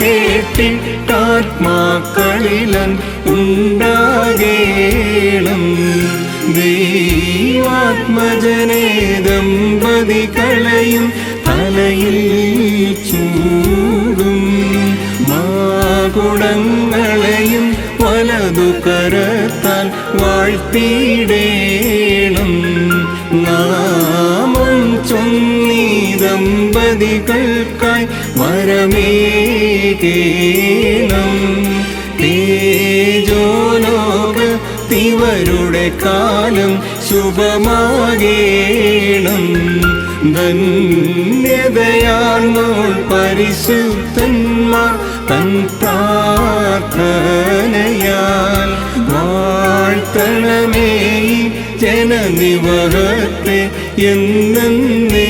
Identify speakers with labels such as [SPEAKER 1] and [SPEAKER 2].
[SPEAKER 1] കേട്ടിട്ടാത്മാക്കളിലൻ ഉണ്ടാകേണം. ദൈവാത്മജനേ ദമ്പതികളെയും തലയിൽ ചൂടും. മാകുടങ്ങളെയും വലതു കരത്താൽ വാഴ്ത്തിയിടേണം. നാമം ചൊന്നീ ദമ്പതികൾക്കായി വരമേകേണം. തേജോലോക തിവരുടെ കാലം ശുഭമാകേണം. ധന്യതയാർന്നോൾ പരിശുദ്ധന്മാർ തൻ പ്രാർത്ഥനയാൽ വാഴ്ത്തണമേ ജനനിവഹത്തെ എന്നേ